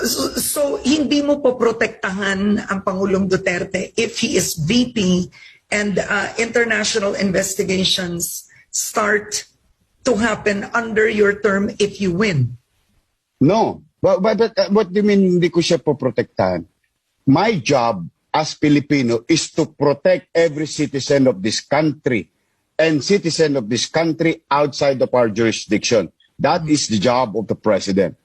So, so, hindi mo po protektahan ang Pangulong Duterte if he is VP and uh, international investigations start to happen under your term if you win. No. But, but, but, uh, what do you mean hindi ko siya poprotektahan? My job as Filipino is to protect every citizen of this country and citizen of this country outside of our jurisdiction. That is the job of the president.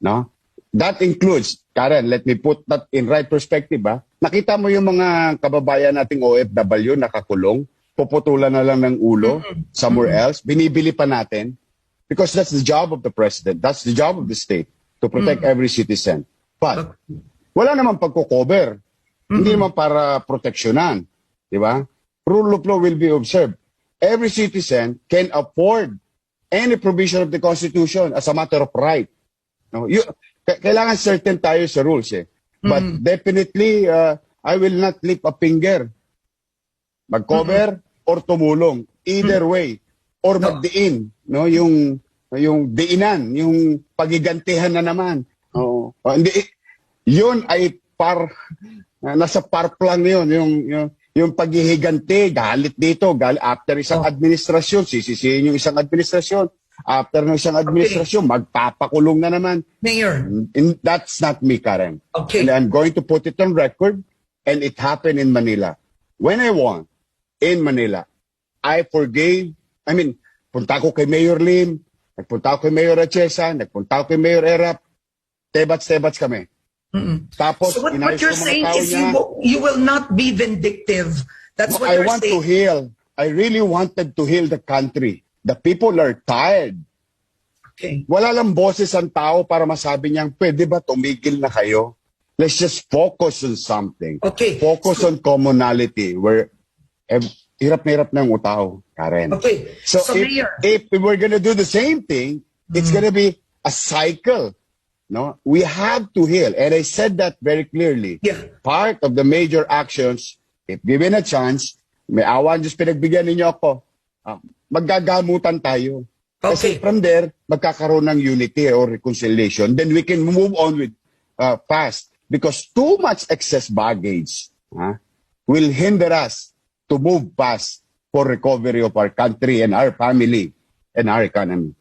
No? That includes, Karen, let me put that in right perspective. Ha? Nakita mo yung mga kababayan nating OFW nakakulong, puputulan na lang ng ulo somewhere else, binibili pa natin because that's the job of the president. That's the job of the state to protect every citizen. But wala naman pagko-cover. Hindi naman para proteksyonan. Di ba? Rule of law will be observed. Every citizen can afford any provision of the Constitution as a matter of right. No, you, kailangan certain tayo sa rules eh. But definitely, uh, I will not lift a finger. Mag-cover or tumulong. Either way. Or No. magdiin. No, yung yung diinan, yung pagigantihan na naman. Oo. Oh, hindi, yun ay par, nasa par plan yun, yung, yung, yung paghihiganti, galit dito, galit, after isang Oh. administrasyon, sisisihin yung isang administrasyon, after ng isang administrasyon, magpapakulong na naman. Mayor, And that's not me, Karen. Okay. And I'm going to put it on record, and it happened in Manila. When I won in Manila, I forgave, I mean, punta ko kay Mayor Lim, nagpunta ako kay Mayor Achesa, nagpunta ako kay Mayor Erap, tebats-tebats kami. Tapos, so what, what you're ko saying is you, niya. wo- you will not be vindictive. That's what I you're want to heal. I really wanted to heal the country. The people are tired. Okay. Wala lang boses ang tao para masabi niyang, pwede ba tumigil na kayo? Let's just focus on something. Okay. Focus on commonality where eh, hirap na hirap ng utao, Karen. Okay. So, So, if, Mayor- if we're gonna do the same thing, it's Mm-hmm. gonna be a cycle. No, we have to heal, and I said that very clearly. Yeah. Part of the major actions, if given a chance, may awan Diyos pinagbigyan ninyo ako, ah, maggagamutan tayo. Kasi Okay. from there, magkakaroon ng unity or reconciliation. Then we can move on with uh, fast. Because too much excess baggage ah, will hinder us to move fast for recovery of our country and our family and our economy.